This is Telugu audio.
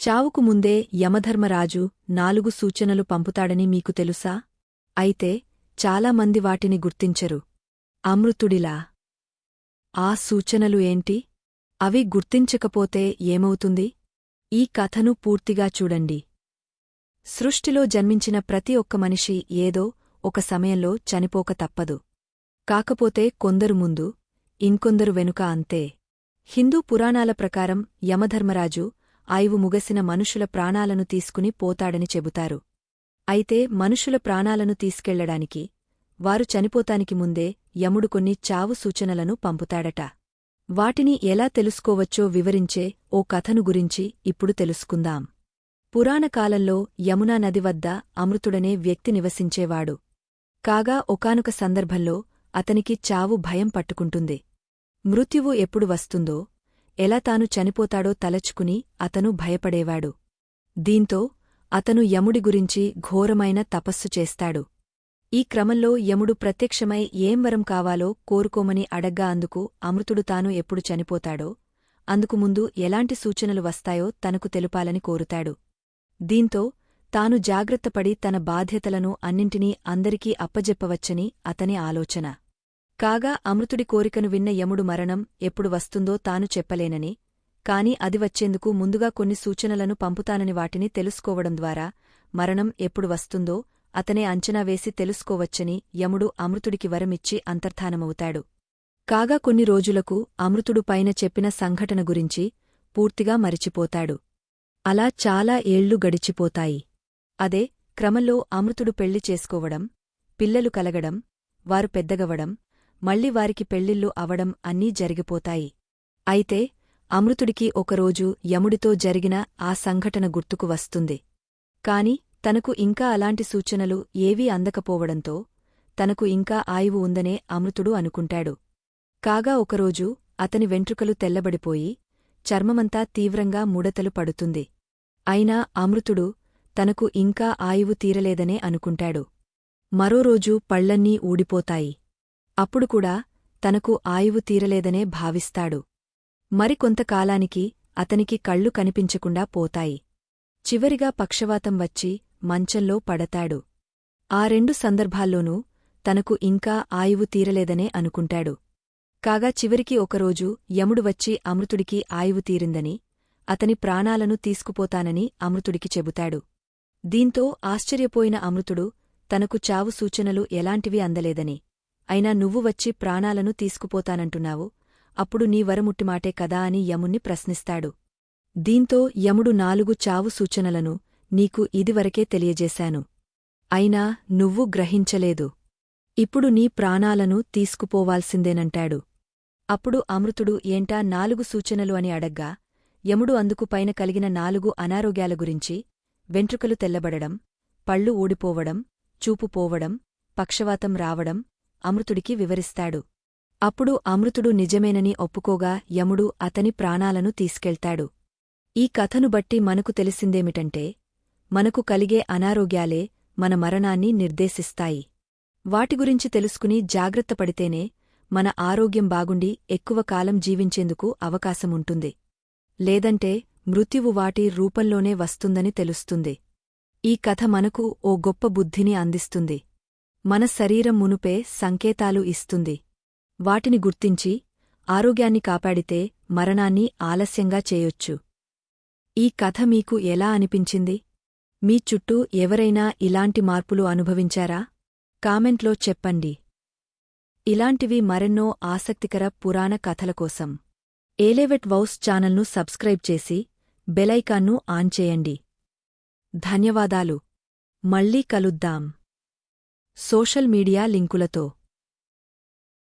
చావుకు ముందే యమధర్మరాజు నాలుగు సూచనలు పంపుతాడని మీకు తెలుసా? అయితే చాలామంది వాటిని గుర్తించరు. అమృతుడిలా. ఆ సూచనలు ఏంటి? అవి గుర్తించకపోతే ఏమవుతుంది? ఈ కథను పూర్తిగా చూడండి. సృష్టిలో జన్మించిన ప్రతి ఒక్క మనిషి ఏదో ఒక సమయంలో చనిపోక తప్పదు. కాకపోతే కొందరు ముందు ఇంకొందరు వెనుక అంతే. హిందూ పురాణాల ప్రకారం యమధర్మరాజు ఆయువు ముగసిన మనుషుల ప్రాణాలను తీసుకుని పోతాడని చెబుతారు. అయితే మనుషుల ప్రాణాలను తీసుకెళ్ళడానికి వారు చనిపోతానికి ముందే యముడు కొన్ని చావు సూచనలను పంపుతాడట. వాటిని ఎలా తెలుసుకోవచ్చో వివరించే ఓ కథను గురించి ఇప్పుడు తెలుసుకుందాం. పురాణకాలంలో యమునా నది వద్ద అమృతుడనే వ్యక్తి నివసించేవాడు. కాగా ఒకానొక సందర్భంలో అతనికి చావు భయం పట్టుకుంటుంది. మృత్యువు ఎప్పుడు వస్తుందో ఎలా తాను చనిపోతాడో తలచుకుని అతను భయపడేవాడు. దీంతో అతను యముడి గురించి ఘోరమైన తపస్సు చేస్తాడు. ఈ క్రమంలో యముడు ప్రత్యక్షమై ఏం వరం కావాలో కోరుకోమని అడగ్గా అందుకు అమృతుడు తాను ఎప్పుడు చనిపోతాడో అందుకు ముందు ఎలాంటి సూచనలు వస్తాయో తనకు తెలుపాలని కోరుతాడు. దీంతో తాను జాగ్రత్తపడి తన బాధ్యతలను అన్నింటినీ అందరికీ అప్పజెప్పవచ్చని అతని ఆలోచన. కాగా అమృతుడి కోరికను విన్న యముడు మరణం ఎప్పుడు వస్తుందో తాను చెప్పలేనని కాని అది వచ్చేందుకు ముందుగా కొన్ని సూచనలను పంపుతానని వాటిని తెలుసుకోవడం ద్వారా మరణం ఎప్పుడు వస్తుందో అతనే అంచనా వేసి తెలుసుకోవచ్చని యముడు అమృతుడికి వరమిచ్చి అంతర్ధానమవుతాడు. కాగా కొన్ని రోజులకు అమృతుడు పైన చెప్పిన సంఘటన గురించి పూర్తిగా మరిచిపోతాడు. అలా చాలా ఏళ్ళు గడిచిపోతాయి. అదే క్రమంలో అమృతుడు పెళ్ళి చేసుకోవడం పిల్లలు కలగడం వారు పెద్దగవడం మళ్ళీ వారికి పెళ్ళిళ్ళు అవడం అన్నీ జరిగిపోతాయి. అయితే అమృతుడికి ఒకరోజు యముడితో జరిగిన ఆ సంఘటన గుర్తుకు వస్తుంది. కాని తనకు ఇంకా అలాంటి సూచనలు ఏవీ అందకపోవడంతో తనకు ఇంకా ఆయువు ఉందనే అమృతుడు అనుకుంటాడు. కాగా ఒకరోజు అతని వెంట్రుకలు తెల్లబడిపోయి చర్మమంతా తీవ్రంగా ముడతలు పడుతుంది. అయినా అమృతుడు తనకు ఇంకా ఆయువు తీరలేదనే అనుకుంటాడు. మరో రోజు పళ్ళన్నీ ఊడిపోతాయి. అప్పుడు కూడా తనకు ఆయువు తీరలేదనే భావిస్తాడు. మరికొంతకాలానికి అతనికి కళ్ళు కనిపించకుండా పోతాయి. చివరిగా పక్షవాతం వచ్చి మంచంలో పడతాడు. ఆ రెండు సందర్భాల్లోనూ తనకు ఇంకా ఆయువు తీరలేదనే అనుకుంటాడు. కాగా చివరికి ఒకరోజు యముడు వచ్చి అమృతుడికి ఆయువు తీరిందని అతని ప్రాణాలను తీసుకుపోతానని అమృతుడికి చెబుతాడు. దీంతో ఆశ్చర్యపోయిన అమృతుడు తనకు చావు సూచనలు ఎలాంటివి అందలేదని అయినా నువ్వు వచ్చి ప్రాణాలను తీసుకుపోతానంటున్నావు. అప్పుడు నీ వరముట్టిమాటే కదా అని యముణ్ణి ప్రశ్నిస్తాడు. దీంతో యముడు నాలుగు చావు సూచనలను నీకు ఇదివరకే తెలియజేశాను. అయినా నువ్వు గ్రహించలేదు. ఇప్పుడు నీ ప్రాణాలను తీసుకుపోవాల్సిందేనంటాడు. అప్పుడు అమృతుడు ఏంటా నాలుగు సూచనలు అని అడగ్గా యముడు అందుకు పైన కలిగిన నాలుగు అనారోగ్యాల గురించి వెంట్రుకలు తెల్లబడడం పళ్ళు ఊడిపోవడం చూపుపోవడం పక్షవాతం రావడం అమృతుడికి వివరిస్తాడు. అప్పుడు అమృతుడు నిజమేనని ఒప్పుకోగా యముడు అతని ప్రాణాలను తీసుకెళ్తాడు. ఈ కథను బట్టి మనకు తెలిసిందేమిటంటే మనకు కలిగే అనారోగ్యాలే మన మరణాన్ని నిర్దేశిస్తాయి. వాటి గురించి తెలుసుకుని జాగ్రత్తపడితేనే మన ఆరోగ్యం బాగుండి ఎక్కువ కాలం జీవించేందుకు అవకాశముంటుంది. లేదంటే మృత్యువు వాటి రూపంలోనే వస్తుందని తెలుస్తుంది. ఈ కథ మనకు ఓ గొప్ప బుద్ధిని అందిస్తుంది. మన శరీరం మునుపే సంకేతాలు ఇస్తుంది. వాటిని గుర్తించి ఆరోగ్యాన్ని కాపాడితే మరణాన్ని ఆలస్యంగా చేయొచ్చు. ఈ కథ మీకు ఎలా అనిపించింది? మీ చుట్టూ ఎవరైనా ఇలాంటి మార్పులు అనుభవించారా? కామెంట్లో చెప్పండి. ఇలాంటివి మరెన్నో ఆసక్తికర పురాణ కథల కోసం. ఏలేవెట్ వౌస్ ఛానల్ను సబ్స్క్రైబ్ చేసి బెలైకాన్ను ఆన్ చేయండి. ధన్యవాదాలు. మళ్ళీ కలుద్దాం. Social media లింకులతో.